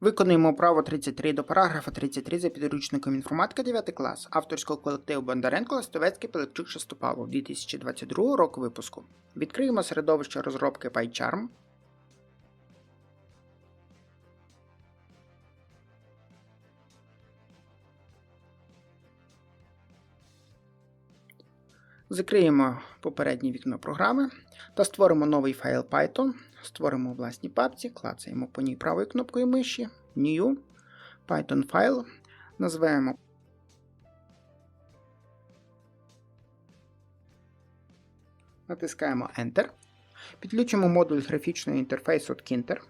Виконуємо право 33 до параграфа 33 за підручником інформатика 9 клас авторського колективу Бондаренко Ластовецький Пилипчук Шестопалов 2022 року випуску. Відкриємо середовище розробки PyCharm. Закриємо попереднє вікно програми та створимо новий файл Python. Створимо у власній папці, клацаємо по ній правою кнопкою миші, New, Python файл, назвемо Натискаємо Enter. Підключимо модуль графічного інтерфейсу від Kinter.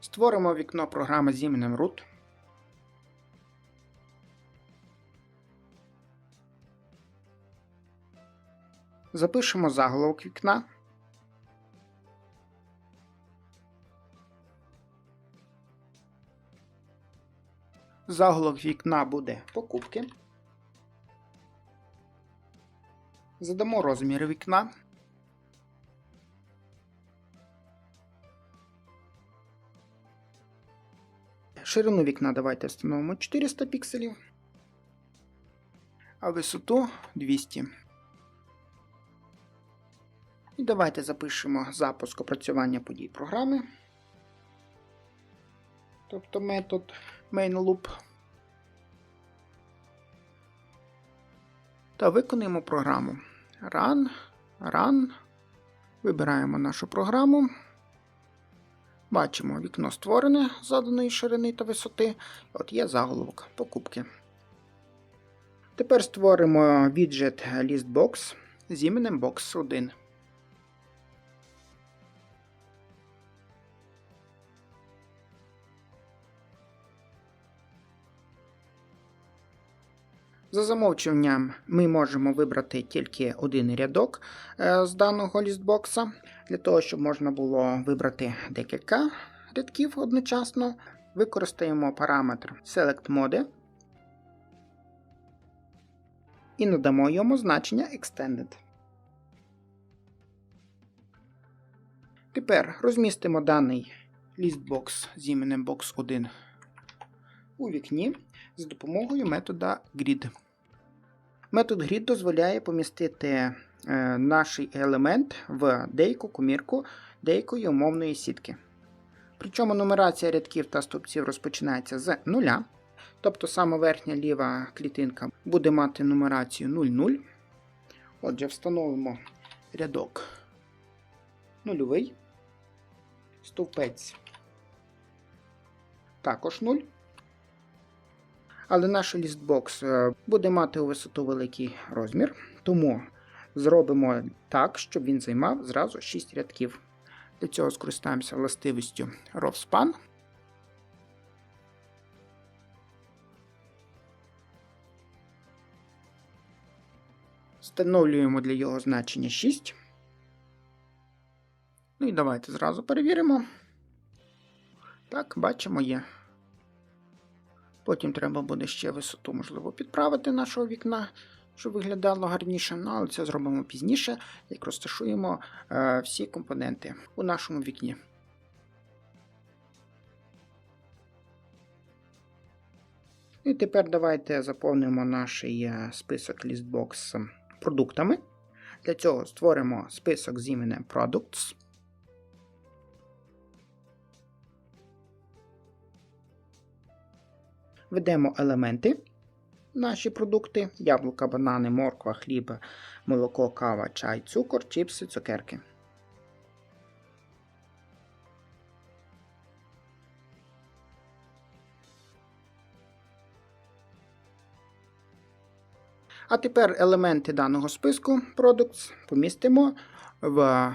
Створимо вікно програми з іменем root. Запишемо заголовок вікна. Заголовок вікна буде покупки. Задамо розмір вікна. Ширину вікна давайте встановимо 400 пікселів, а висоту 200. І давайте запишемо запуск опрацювання подій програми. Тобто метод mainLoop. Та виконуємо програму. Run, Run. Вибираємо нашу програму. Бачимо вікно створене заданої ширини та висоти. От є заголовок покупки. Тепер створимо віджет ListBox з іменем Box1. За замовчуванням ми можемо вибрати тільки один рядок е, з даного лістбокса. Для того, щоб можна було вибрати декілька рядків одночасно, використаємо параметр SelectMode і надамо йому значення Extended. Тепер розмістимо даний лістбокс з іменем Box1 у вікні з допомогою метода Grid. Метод Grid дозволяє помістити е, наш елемент в деяку комірку деякої умовної сітки. Причому нумерація рядків та стовпців розпочинається з нуля. Тобто саме верхня ліва клітинка буде мати нумерацію 00. Отже, встановимо рядок нульовий, стовпець також 0. Але наш лістбокс е, буде мати у висоту великий розмір, тому зробимо так, щоб він займав зразу 6 рядків. Для цього скористаємося властивістю RovSpan. Встановлюємо для його значення 6. Ну і давайте зразу перевіримо. Так, бачимо є. Потім треба буде ще висоту, можливо, підправити нашого вікна, щоб виглядало гарніше. Ну, але це зробимо пізніше, як розташуємо е, всі компоненти у нашому вікні. І тепер давайте заповнимо наш е, список лістбокс продуктами. Для цього створимо список з іменем Products. Введемо елементи, наші продукти: яблука, банани, морква, хліб, молоко, кава, чай, цукор, чіпси, цукерки. А тепер елементи даного списку Products помістимо в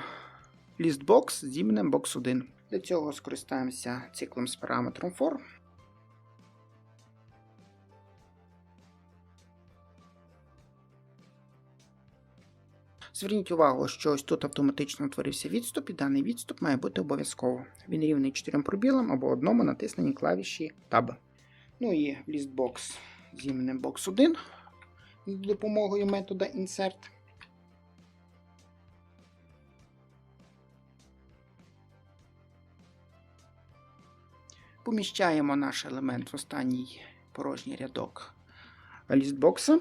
лістбокс з іменем Box1. Для цього скористаємося циклом з параметром for. Зверніть увагу, що ось тут автоматично утворився відступ, і даний відступ має бути обов'язково. Він рівний 4 пробілам або одному натисненні клавіші Tab. Ну і в лістбокс з іменем Box1 з допомогою метода Insert. Поміщаємо наш елемент в останній порожній рядок лістбокса.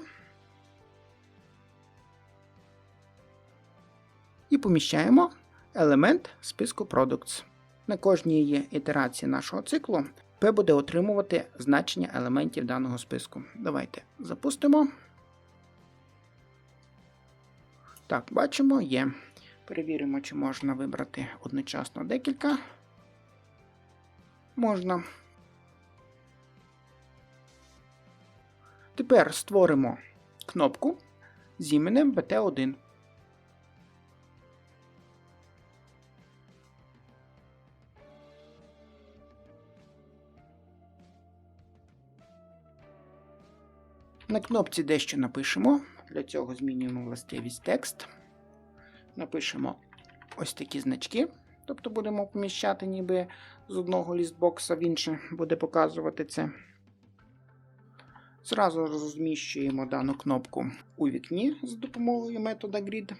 І поміщаємо елемент списку Products. На кожній ітерації нашого циклу P буде отримувати значення елементів даного списку. Давайте запустимо. Так, бачимо, є. Перевіримо, чи можна вибрати одночасно декілька. Можна. Тепер створимо кнопку з іменем BT1. На кнопці дещо напишемо. Для цього змінюємо властивість текст. Напишемо ось такі значки. Тобто будемо поміщати ніби з одного лістбокса в інше буде показувати це. Зразу розміщуємо дану кнопку у вікні з допомогою метода Grid.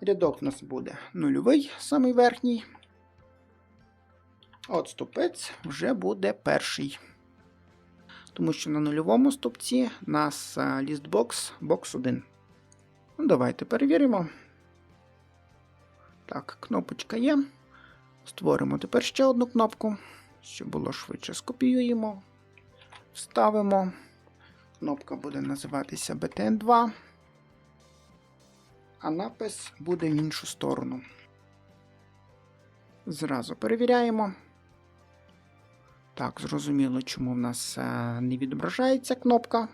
Рядок у нас буде нульовий, самий верхній. От ступець вже буде перший. Тому що на нульовому стовпці у нас лістбокс бокс 1. Ну, Давайте перевіримо. Так, кнопочка є. Створимо тепер ще одну кнопку, щоб було швидше. Скопіюємо, вставимо. Кнопка буде називатися BTN2, а напис буде в іншу сторону. Зразу перевіряємо. Так, зрозуміло, чому в нас не відображається кнопка.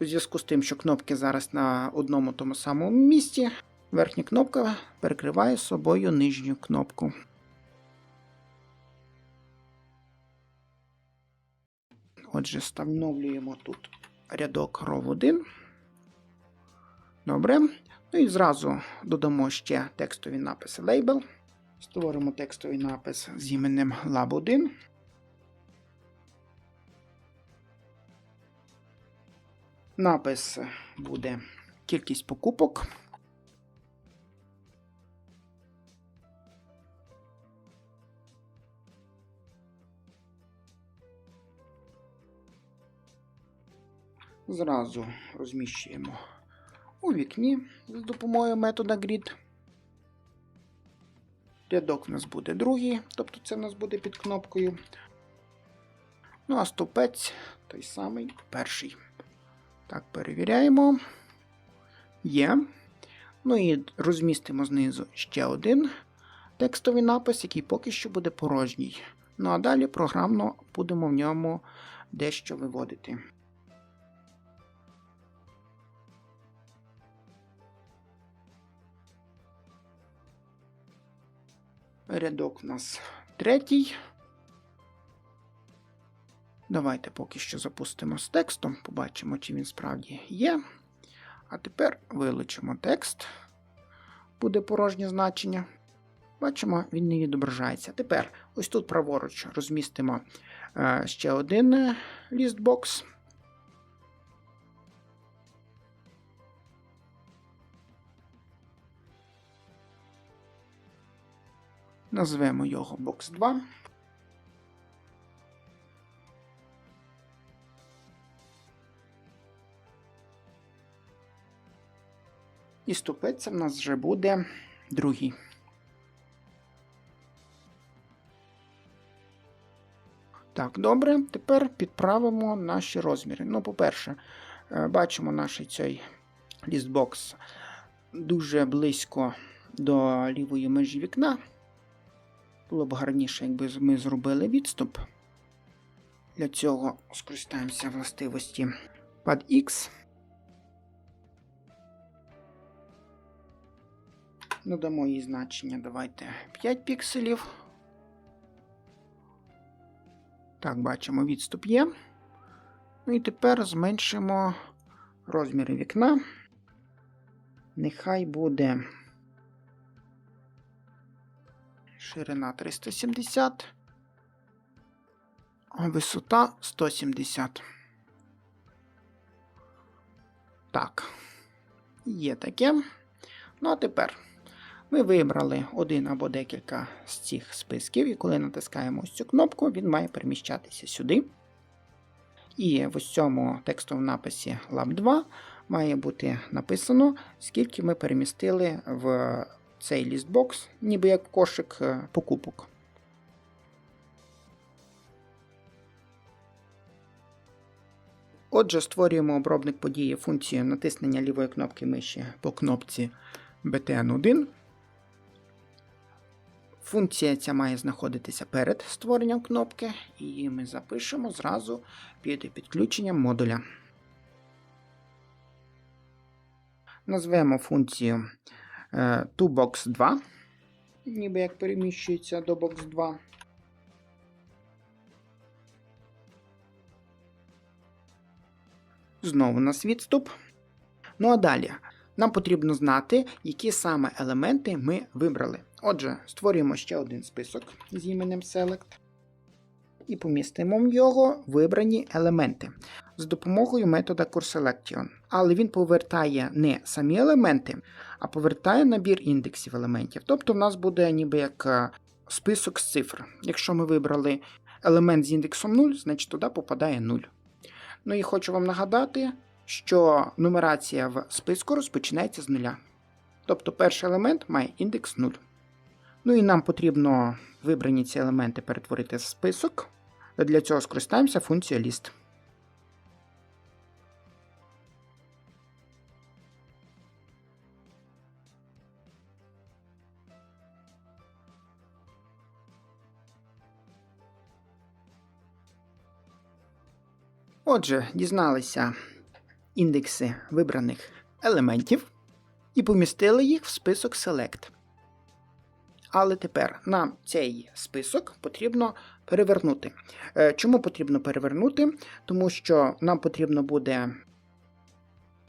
У зв'язку з тим, що кнопки зараз на одному тому самому місці, верхня кнопка перекриває собою нижню кнопку. Отже, встановлюємо тут рядок row 1. Добре. Ну і зразу додамо ще текстові написи Label. Створимо текстовий напис з іменем Lab1. Напис буде кількість покупок. Зразу розміщуємо у вікні з допомогою метода Grid. Рядок у нас буде другий, тобто це у нас буде під кнопкою. Ну а стопець той самий перший. Так, перевіряємо. Є. Ну і розмістимо знизу ще один текстовий напис, який поки що буде порожній. Ну а далі програмно будемо в ньому дещо виводити. Рядок у нас третій. Давайте поки що запустимо з текстом, побачимо, чи він справді є. А тепер вилучимо текст, буде порожнє значення. Бачимо, він не відображається. Тепер ось тут праворуч розмістимо е, ще один лістбокс. Назвемо його бокс 2. І ступець в нас вже буде другий. Так, добре. Тепер підправимо наші розміри. Ну, по-перше, е, бачимо наш цей лістбокс дуже близько до лівої межі вікна. Було б гарніше, якби ми зробили відступ. Для цього скористаємося властивості pad Надамо їй значення, давайте 5 пікселів. Так, бачимо, відступ є. Ну і тепер зменшимо розміри вікна. Нехай буде ширина 370, а висота 170. Так, є таке. Ну а тепер ми вибрали один або декілька з цих списків, і коли натискаємо ось цю кнопку, він має переміщатися сюди. І в ось цьому текстовому написі Lab 2 має бути написано, скільки ми перемістили в цей лістбокс, ніби як кошик е, покупок. Отже, створюємо обробник події функцію натиснення лівої кнопки миші по кнопці BTN1. Функція ця має знаходитися перед створенням кнопки, і ми запишемо зразу під підключенням модуля. Назвемо функцію е, toBox2, ніби як переміщується до box2. Знову у нас відступ. Ну а далі нам потрібно знати, які саме елементи ми вибрали. Отже, створюємо ще один список з іменем Select і помістимо в його вибрані елементи з допомогою метода CoreSelection. Але він повертає не самі елементи, а повертає набір індексів елементів. Тобто в нас буде ніби як е, список з цифр. Якщо ми вибрали елемент з індексом 0, значить туди попадає 0. Ну і хочу вам нагадати, що нумерація в списку розпочинається з нуля. Тобто перший елемент має індекс 0. Ну і нам потрібно вибрані ці елементи перетворити в список. Для цього скористаємося функцією list. Отже, дізналися індекси вибраних елементів і помістили їх в список Select. Але тепер нам цей список потрібно перевернути. Е, чому потрібно перевернути? Тому що нам потрібно буде.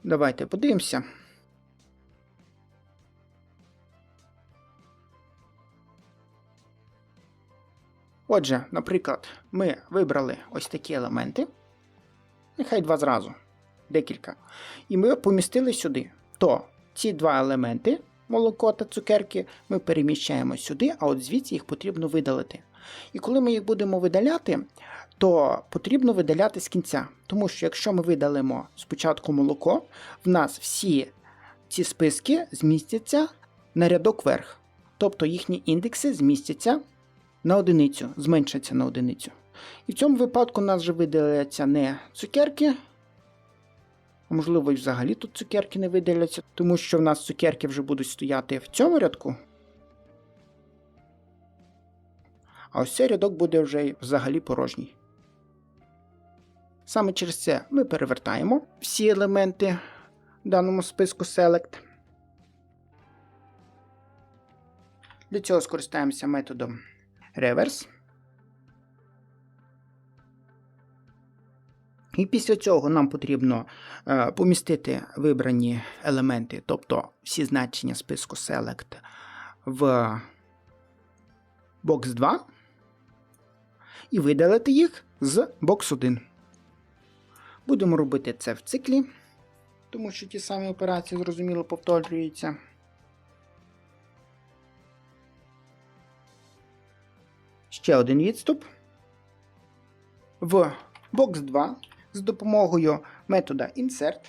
Давайте подивимося. Отже, наприклад, ми вибрали ось такі елементи. Нехай два зразу, декілька. І ми помістили сюди. То ці два елементи молоко та цукерки ми переміщаємо сюди, а от звідси їх потрібно видалити. І коли ми їх будемо видаляти, то потрібно видаляти з кінця. Тому що якщо ми видалимо спочатку молоко, в нас всі ці списки змістяться на рядок вверх. Тобто їхні індекси змістяться на одиницю, зменшаться на одиницю. І в цьому випадку у нас вже видаляться не цукерки, Можливо, і взагалі тут цукерки не видаляться, тому що в нас цукерки вже будуть стояти в цьому рядку. А ось цей рядок буде вже взагалі порожній. Саме через це ми перевертаємо всі елементи в даному списку Select. Для цього скористаємося методом Reverse. І після цього нам потрібно е, помістити вибрані елементи, тобто всі значення списку Select в box 2 і видалити їх з box 1. Будемо робити це в циклі, тому що ті самі операції, зрозуміло, повторюються. Ще один відступ. В box 2 з допомогою метода Insert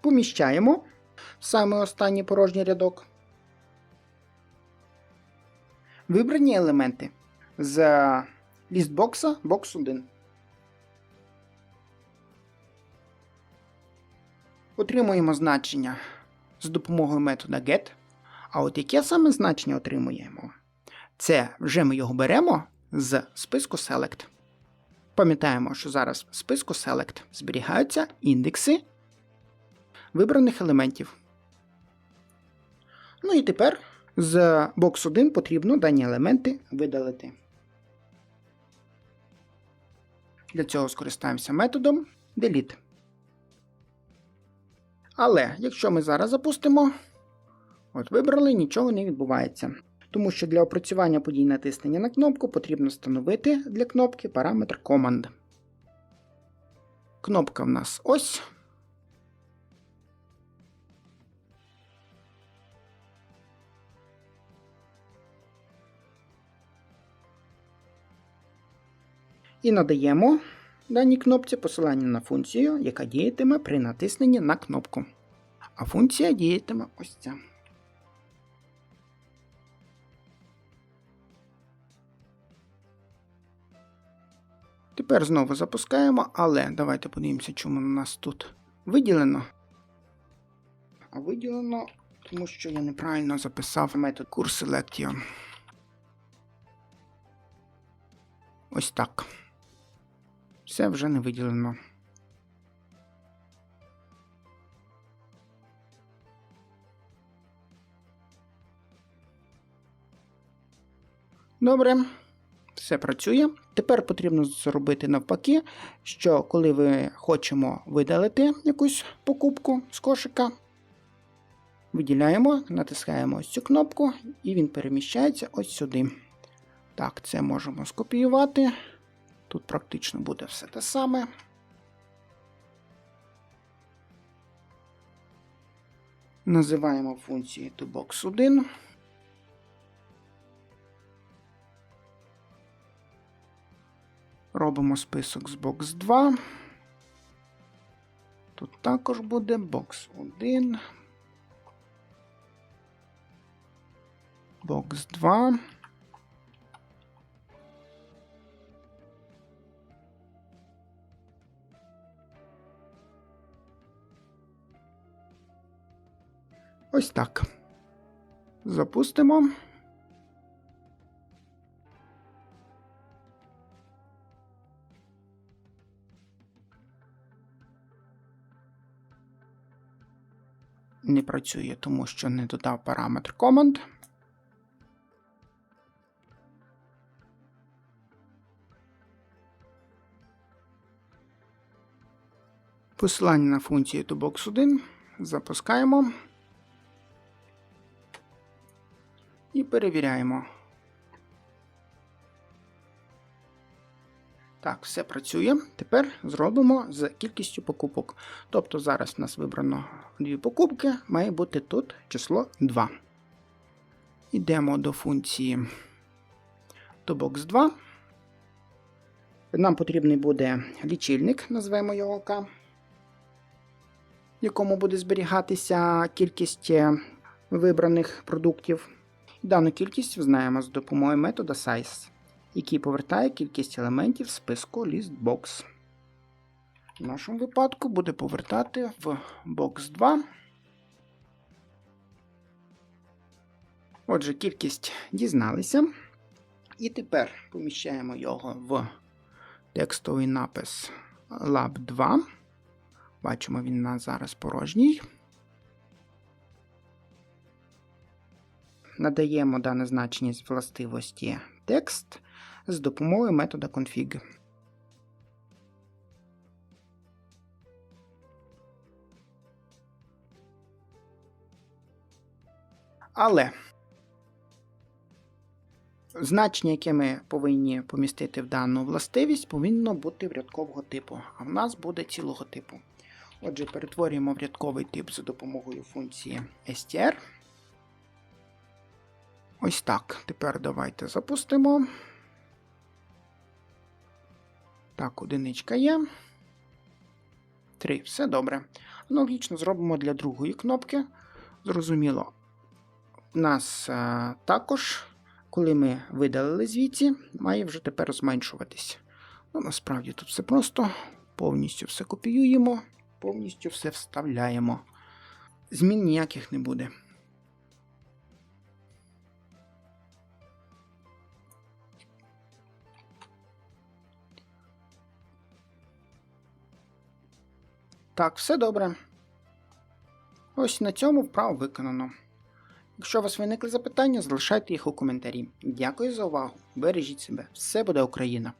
поміщаємо саме останній порожній рядок. Вибрані елементи з лістбокса бокс 1. Отримуємо значення з допомогою метода get. А от яке саме значення отримуємо? Це вже ми його беремо з списку Select. Пам'ятаємо, що зараз в списку Select зберігаються індекси вибраних елементів. Ну і тепер з box 1 потрібно дані елементи видалити. Для цього скористаємося методом delete. Але якщо ми зараз запустимо, от вибрали, нічого не відбувається тому що для опрацювання подій натиснення на кнопку потрібно встановити для кнопки параметр Command. Кнопка в нас ось. І надаємо даній кнопці посилання на функцію, яка діятиме при натисненні на кнопку. А функція діятиме ось ця. Тепер знову запускаємо, але давайте подивимося, чому у нас тут виділено. А виділено, тому що я неправильно записав метод курс Selection. Ось так. Все вже не виділено. Добре, все працює. Тепер потрібно зробити навпаки, що коли ви хочемо видалити якусь покупку з кошика, виділяємо, натискаємо ось цю кнопку, і він переміщається ось сюди. Так, це можемо скопіювати. Тут практично буде все те саме. Називаємо функцію toBox1. Робимо список з box 2. Тут також буде box 1. Box 2. Ось так. Запустимо. Не працює, тому що не додав параметр команд. Посилання на функцію toBox1 запускаємо. і перевіряємо. Так, все працює. Тепер зробимо з кількістю покупок. Тобто зараз у нас вибрано дві покупки, має бути тут число 2. Йдемо до функції toBox 2. Нам потрібний буде лічильник, назвемо його К, в якому буде зберігатися кількість е, вибраних продуктів. Дану кількість знаємо з допомогою метода size, який повертає кількість елементів списку listbox. В нашому випадку буде повертати в box 2. Отже, кількість дізналися. І тепер поміщаємо його в текстовий напис lab 2. Бачимо, він у нас зараз порожній. надаємо дане значення з властивості текст з допомогою метода config. Але значення, яке ми повинні помістити в дану властивість, повинно бути врядкового типу, а в нас буде цілого типу. Отже, перетворюємо врядковий тип за допомогою функції str. Ось так. Тепер давайте запустимо. Так, одиничка є. Три. Все добре. Аналогічно зробимо для другої кнопки. Зрозуміло, у нас а, е, також, коли ми видалили звідси, має вже тепер зменшуватись. Ну, насправді тут все просто. Повністю все копіюємо, повністю все вставляємо. Змін ніяких не буде. Так, все добре. Ось на цьому вправо виконано. Якщо у вас виникли запитання, залишайте їх у коментарі. Дякую за увагу. Бережіть себе. Все буде Україна!